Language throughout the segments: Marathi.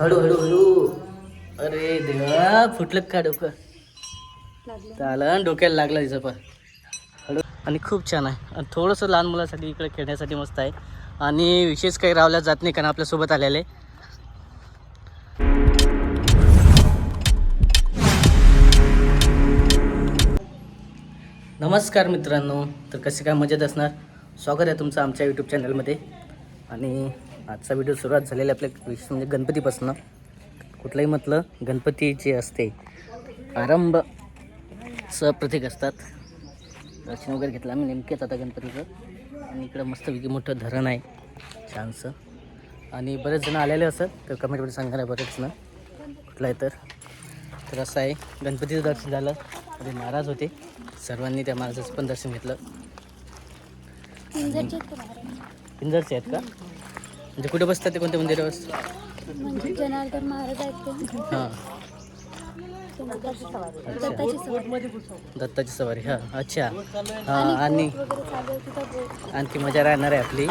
हळू हळू हळू अरे देवा फुटलं का डोकं? आणि डोक्याला लागलं तिचं पण. हळू आणि खूप छान आहे. आणि थोडंसं लहान मुलासाठी इकडे खेळण्यासाठी मस्त आहे. आणि विशेष काही रावल्या जात नाही कारण आपल्यासोबत आलेले. नमस्कार मित्रांनो. तर कसे काय मजेत असणार? स्वागत आहे तुमचं आमच्या यूट्यूब चॅनलमध्ये आणि आजचा व्हिडिओ सुरुवात झालेला आपल्या विशेष म्हणजे गणपतीपासून. कुठलंही म्हटलं गणपती जे असते आरंभ चं प्रतीक असतात. दर्शन वगैरे घेतलं आम्ही नेमकेच आता गणपतीचं. आणि इकडं मस्तपैकी मोठं धरण आहे छानसं. आणि बरेच जण आलेले असत तर कमेंटमध्ये आहे बरेच जण कुठलं आहे तर? तर असं आहे गणपतीचं दर्शन झालं. आणि महाराज होते सर्वांनी त्या महाराजाचं पण दर्शन घेतलं. पिंजरचे आहेत का महाराज? पिंजरचे आहेत का म्हणजे कुठे बसतात ते कोणत्या मंदिरावर? बसतात म्हणजे जनार्दन महाराज आहेत ते. हां. दत्ताची सवारी. दत्ताची सवारी हां. अच्छा. हां आणि बोट वगैरे चालू आहे तिथं बोट आणखी मजा राहणार आहे आपली.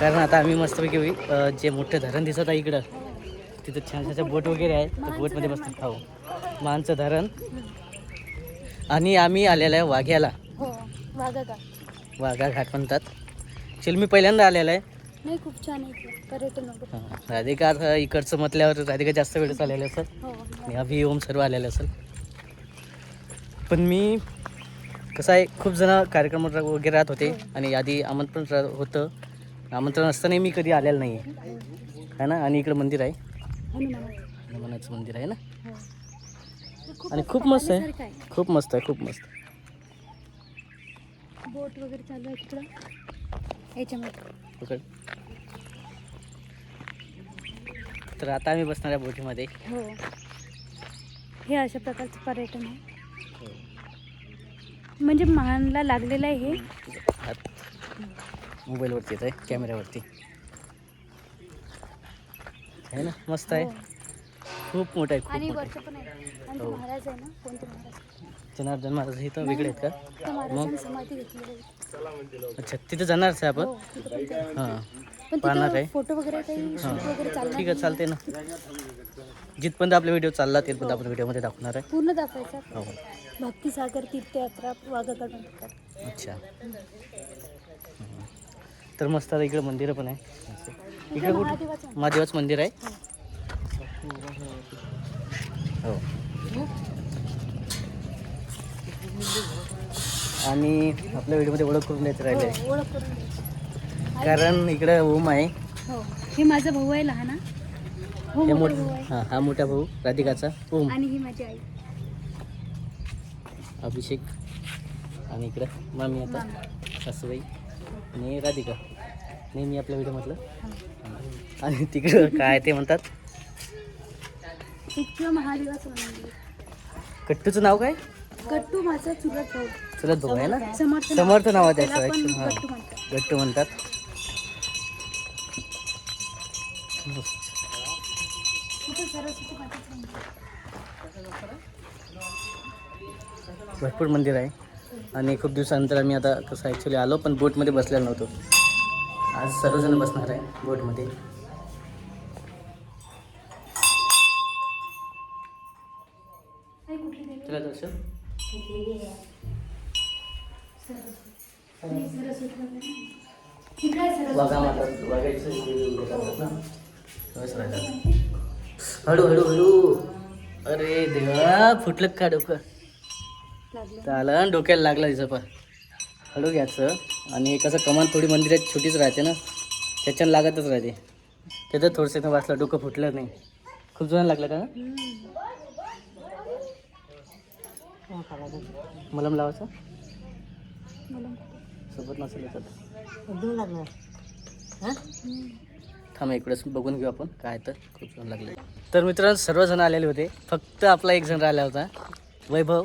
कारण आता आम्ही मस्तपैकी अ, जे मोठं धरण दिसत आहे इकडं तिथं छान छान बोट वगैरे आहे त्या बोटमध्ये बसतो खाऊ. मानचं धरण. आणि आम्ही आलेलं आहे वाघ्याला. हो का वाघा घाट म्हणतात. ॲक्च्युली मी पहिल्यांदा आलेला आहे. नाही खूप छान आहे. पर्यटन वगैरे. हां, राधिका आता इकडचं म्हटल्यावर राधिका जास्त वेळेस आलेले असेल हो आणि अभि ओम सर्व आलेले असेल पण मी कसं आहे खूप जण कार्यक्रम वगैरे राहत होते आणि आधी आमंत्रण रा- होतं. आमंत्रण असतानाही मी कधी आलेलं नाही आहे है ना? आणि इकडं मंदिर आहे. हनुमानाचं. हनुमानाचं मंदिर आहे ना? हो. आणि खूप मस्त पाहण्यासारखं आहे. खूप मस्त आहे खूप मस्त. बोट वगैरे चालू आहे तिकडं. याच्यामध्ये. पकड तर आता आम्ही बसणार आहे बोटीमध्ये. हो. हे अशा प्रकारचं पर्यटन आहे. म्हणजे महानला लागलेलं आहे हे. हात मोबाईलवरती येत आहे कॅमेऱ्यावरती. आहे ना? मस्त आहे. हो. खूप मोठं आहे खूप आणि मोठं आहे. वरचं पण आहे. आणि ते हो. महाराज आहे ना? कोणते महाराज? जनार्दन महाराज हे तर वेगळे आहेत का? त्या महाराजांनी समाधी घेतलेली आहे. अच्छा तिथे जाणारच आहे आपण? हो. हां. पाहणार तिथं आहे. फोटो वगैरे काही शूट वगैरे चालणार ठीक आहे चालते ना. जिथपर्यंत आपला व्हिडिओ चालला तिथपर्यंत आपण व्हिडिओमध्ये दाखवणार आहे. पूर्ण दाखवायचं? हो. भक्तिसागर तीर्थयात्रा वाघाकडून अच्छा. तर मस्त आता इकडे मंदिरं पण आहे. इकडे कुठे. महादेवाचं मंदिर. आहे. हो? आणि आपल्या व्हिडिओमध्ये ओळख करून द्यायचं राहिले हो, ओळख करून द्यायची. कारण इकडे ओम आहे. हो. हे माझा भाऊ आहे लहान. हा. हो हे मोठा भाऊ हां हा मोठा भाऊ राधिकाचा. ओम. आणि ही माझी आई. अभिषेक. आणि इकडं मामी आता सासूबाई आणि राधिका. नेहमी आपल्या व्हिडिओमधलं. आणि तिकडं काय ते म्हणतात? इतकं महादेवाचं मंदिर कट्टूचं नाव काय? गट्टू माझा चुलत भाऊ. चलत भाऊ आहे ना? समर्थ समर्थ नाव आहे त्याचं ॲक्च्युली हां गट्टू म्हणतात. भरपूर मंदिर आहे. आणि खूप दिवसानंतर आम्ही आता कसं ॲक्च्युली आलो पण बोटमध्ये बसलेलो नव्हतो. आज सर्वजण बसणार आहे बोटमध्ये? तुला दर्शन? हळू हळू हळू. अरे देवा फुटलं का डोकं? चालन डोक्याला लागलं तिचं पण. हळू घ्यायचं. आणि कसं कमान थोडी मंदिरात छोटीच राहते ना त्याच्यानं लागतच राहते. त्याचं थोडंसं वाचलं डोकं फुटलं नाही. खूप जण लागलं का? मलम लावायचं? सोबत नसेल तर थांब इकडंच बघून घेऊ आपण. काय तर खूप जण लागले तर मित्रांनो सर्वजण आलेले होते. फक्त आपला एक जण राहिला होता. वैभव.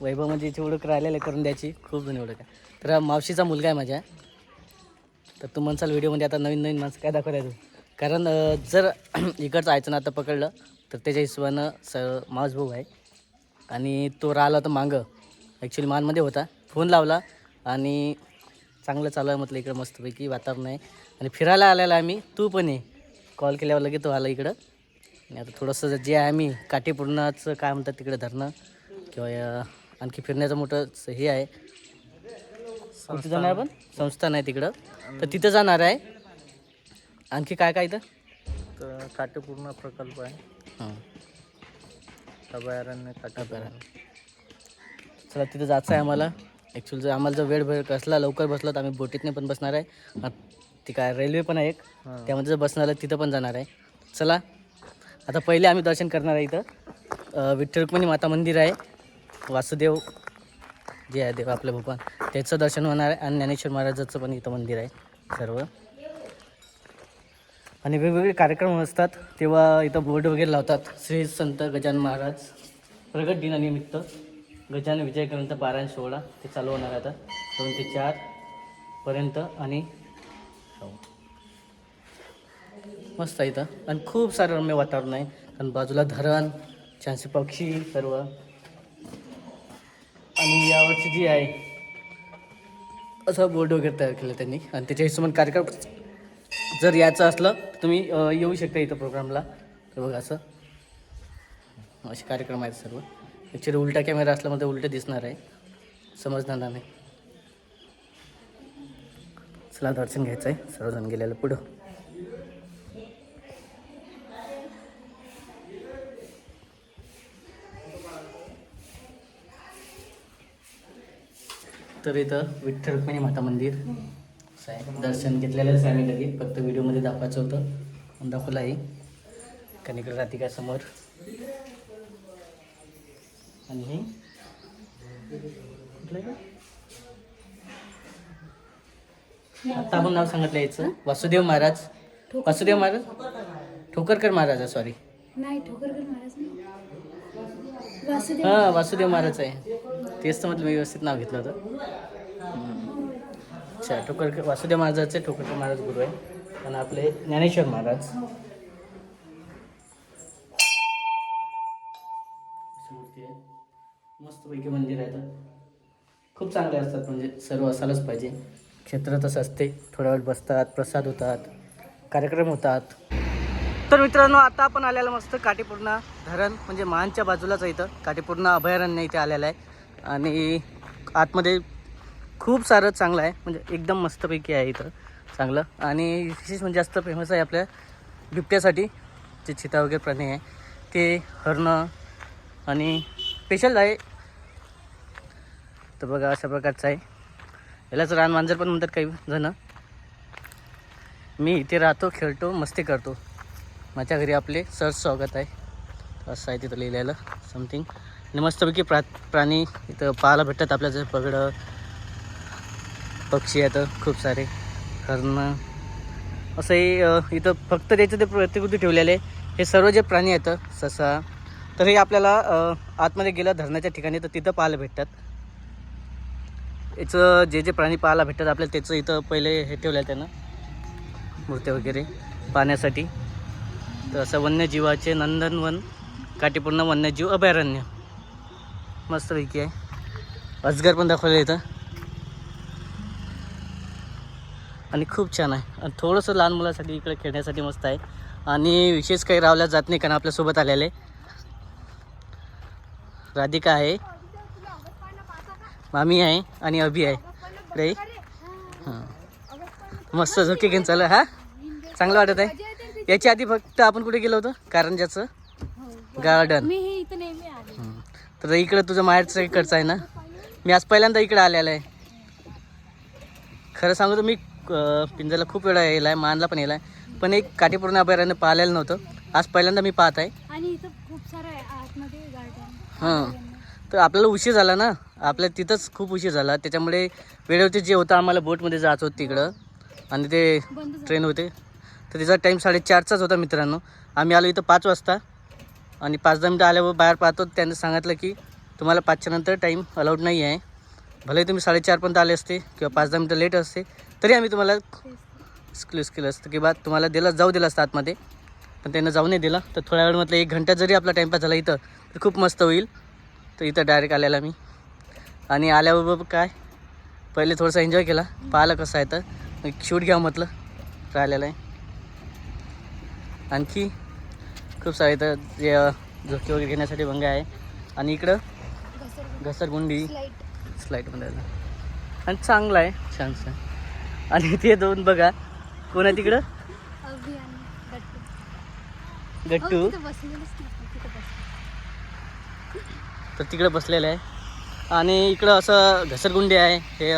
वैभव म्हणजे याची ओळख राहिलेलं करून द्यायची खूप जण ओळख आहे तर मावशीचा मुलगा आहे माझ्या. तर तू म्हणसाल व्हिडिओमध्ये आता नवीन नवीन माणसं काय तू. कारण जर इकडचं आयचं आता पकडलं तर त्याच्या हिशोबानं स मावस भाऊ आहे. आणि तो राहिला होता मागं. ॲक्च्युली मानमध्ये होता. फोन लावला आणि चांगलं चालू आहे म्हटलं इकडं मस्तपैकी वातावरण आहे. आणि फिरायला आलेला आम्ही. तू पण ये. कॉल केल्यावर लगेच तो आला इकडं. आणि आता थोडंसं जे आहे आम्ही काठीपूर्णाचं काय म्हणतात तिकडे धरणं किंवा आणखी फिरण्याचं मोठं हे आहे. कुठे जाणार आपण? संस्थान आहे तिकडं. तर तिथं जाणार आहे. आणखी काय काय इथं? तर काटेपूर्ण प्रकल्प आहे. हां. अभयारण्य काटेपूर्ण चला तिथं जायचं आहे आम्हाला. ॲक्च्युअली जर आम्हाला जर वेळ वेळ कसला लवकर बसला तर आम्ही बोटीतने पण बसणार आहे. आ- ती काय रेल्वे पण आहे एक. त्यामध्ये जर बसणार आहे तिथं पण जाणार आहे. चला आता पहिले आम्ही दर्शन करणार आहे इथं. अ, विठ्ठल रुक्मिणी माता मंदिर आहे. वासुदेव जे आहे देव आपले भगवान. त्याचं दर्शन होणार आहे. आणि ज्ञानेश्वर महाराजाचं पण इथं मंदिर आहे सर्व. आणि वेगवेगळे कार्यक्रम असतात. तेव्हा इथं बोर्ड वगैरे लावतात. श्री संत गजानन महाराज प्रगट दिनानिमित्त. गजानन विजय ग्रंथ पारायण सोहळा ते चालू होणार आता. दोन ते चार पर्यंत आणि मस्त आहे इथं. आणि खूप सारं रम्य वातावरण आहे. आणि बाजूला धरण छानसे पक्षी सर्व. आणि यावरची जी आहे असं बोर्ड वगैरे तयार केलं त्यांनी. आणि त्याच्या हिशोबाने कार्यक्रम जर यायचं असलं तर तुम्ही येऊ शकता इथं प्रोग्रामला तर बघा असं. असे कार्यक्रम आहेत सर्व. ॲक्च्युली उलटा कॅमेरा असल्यामुळे उलटे दिसणार आहे. समजणार नाही. चला दर्शन घ्यायचं आहे सर्वजण गेलेलं पुढं. तर इथं विठ्ठल रुक्मिणी माता मंदिर. दर्शन घेतलेलंच आहे आम्ही फक्त व्हिडिओमध्ये दाखवायचं होतं. दाखवलं आहे कनिकर राधिका समोर आणि हे. आहे? आता आपण नाव सांगितलं याचं. वासुदेव महाराज. वासुदेव महाराज? ठोकरकर महाराज सॉरी नाही ठोकरकर महाराज नाही. वासुदेव हां वासुदेव महाराज आहे. तेच तर म्हटलं मी व्यवस्थित नाव घेतलं होतं. हम्म. अच्छा ठोकरकर वासुदेव महाराजाचे ठोकरकर महाराज गुरु आहे. आणि आपले ज्ञानेश्वर महाराज. मस्तपैकी मंदिर आहे तर. खूप चांगले असतात म्हणजे सर्व असायलाच पाहिजे. क्षेत्र तसं असते. थोड्या वेळ बसतात प्रसाद होतात कार्यक्रम होतात. तर मित्रांनो आता आपण आलेलं मस्त काटेपूर्णा धरण म्हणजे महानच्या बाजूलाच आहे इथं. काटेपूर्णा अभयारण्य इथे आलेलं आहे. आणि आतमध्ये खूप सारं चांगलं आहे. म्हणजे एकदम मस्तपैकी आहे इथं. चांगलं. आणि विशेष म्हणजे जास्त फेमस आहे आपल्या बिबट्यासाठी जे चिता वगैरे प्राणी आहे. ते हरणं आणि स्पेशल आहे. तर बघा अशा प्रकारचं आहे. यालाच रान मांजर पण म्हणतात काही जणं. मी इथे राहतो खेळतो मस्ती करतो. माझ्या घरी आपले सर स्वागत आहे. असं आहे तिथं लिहिलेलं समथिंग आणि मस्तपैकी प्रा प्राणी इथं पाहायला भेटतात आपल्या पगडं. पक्षी आहेत खूप सारे. हरणं. असंही इथं फक्त त्याचं ते प्रतिकृती ठेवलेले हे सर्व जे प्राणी आहेत ससा. तर हे आपल्याला आतमध्ये गेलं धरणाच्या ठिकाणी तर तिथं पाहायला भेटतात. याचं जे जे प्राणी पाहायला भेटतात आपल्याला त्याचं इथं पहिले हे ठेवलं आहे त्यानं. मूर्त्या वगैरे पाहण्यासाठी. तर असं वन्यजीवाचे नंदनवन काटेपूर्ण वन्यजीव अभयारण्य. मस्तपैकी आहे. अजगर पण दाखवलं इथं. आणि खूप छान आहे. आणि थोडंसं लहान मुलासाठी इकडे खेळण्यासाठी मस्त आहे. आणि विशेष काही रावल्या जात नाही कारण आपल्यासोबत आलेले. राधिका आहे. मामी आहे आणि अभि आहे. हां. मस्त झोके घेऊन चालू आहे, हा? चांगलं वाटत आहे. याच्या आधी फक्त आपण कुठे गेलो होतो? कारंजाचं गार्डन. तर इकडं तुझं माहेरचं इकडचं आहे ना? मी आज पहिल्यांदा इकडे आलेलं आहे. खरं सांगू तर मी अं, पिंजरला खूप वेळा यायला आहे मानला पण यायला आहे. पण एक काटेपूर्ण अभयारण्य पाहिलेलं नव्हतं. आज पहिल्यांदा मी पाहत आहे. हां. तर आपल्याला उशीर झाला ना? आपल्या तिथंच खूप उशीर झाला. त्याच्यामुळे वेळेवरती जे होतं आम्हाला बोटमध्ये जायचं होतं तिकडं. आणि ते ट्रेन होते. तर तिचा टाईम साडेचारचाच होता मित्रांनो. आम्ही आलो इथं पाच वाजता. आणि पाच दहा मिनटं आल्यावर बाहेर पाहतो. त्यांनी सांगितलं की तुम्हाला पाचच्या नंतर टाईम अलाउड नाही आहे. भले तुम्ही साडेचारपर्यंत आले असते किंवा पाच दहा मिनटं लेट असते तरी आम्ही तुम्हाला एक्सक्यूज केलं असतं की बा तुम्हाला दिलं जाऊ दिलं असतं आतमध्ये. पण त्यांना जाऊ नाही दिलं. तर थोड्या वेळ म्हटलं एक घंटा जरी आपला टाईमपास झाला इथं तर खूप मस्त होईल. तर इथं डायरेक्ट आलेला मी. आणि आल्याबरोबर काय? पहिले थोडंसं एन्जॉय केला. पाहिलं कसं आहे तर. शूट घ्या म्हटलं. राहिलेलं आहे. आणखी खूप सारे इथं जे झोके वगैरे घेण्यासाठी भंग आहे. आणि इकडं घसरगुंडी. स्लाईडमध्ये आलं. आणि चांगलं आहे. छानसं आणि ते दोन बघा. कोण आहे तिकडं? गट्टू. तर तिकडं बसलेलं आहे. आणि इकडं असं घसरगुंडी आहे. हे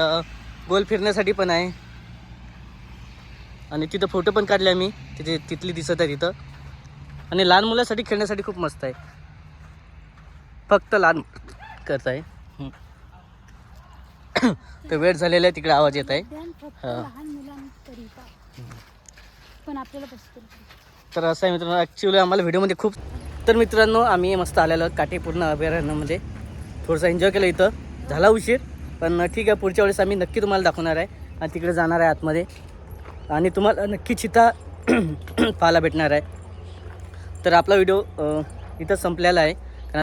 गोल फिरण्यासाठी पण आहे. आणि तिथं फोटो पण काढले आम्ही. तिथे तिथली दिसत आहे तिथं. आणि लहान मुलासाठी खेळण्यासाठी खूप मस्त आहे. फक्त लहान करत आहे. तर वेळ झालेला आहे तिकडे आवाज येत आहे. हा. तर असं आहे मित्रांनो ॲक्च्युली आम्हाला व्हिडिओमध्ये खूप तर मित्रांनो आम्ही मस्त आलेलो काटेपूर्ण अभयारण्यामध्ये म्हणजे. थोडंसं एन्जॉय केलं इथं. झाला उशीर पण ठीक आहे पुढच्या वेळेस आम्ही नक्की तुम्हाला दाखवणार आहे आणि तिकडे जाणार आहे आतमध्ये. आणि तुम्हाला नक्की चिता पाहायला भेटणार आहे. तर आपला व्हिडिओ इथं संपलेला आहे.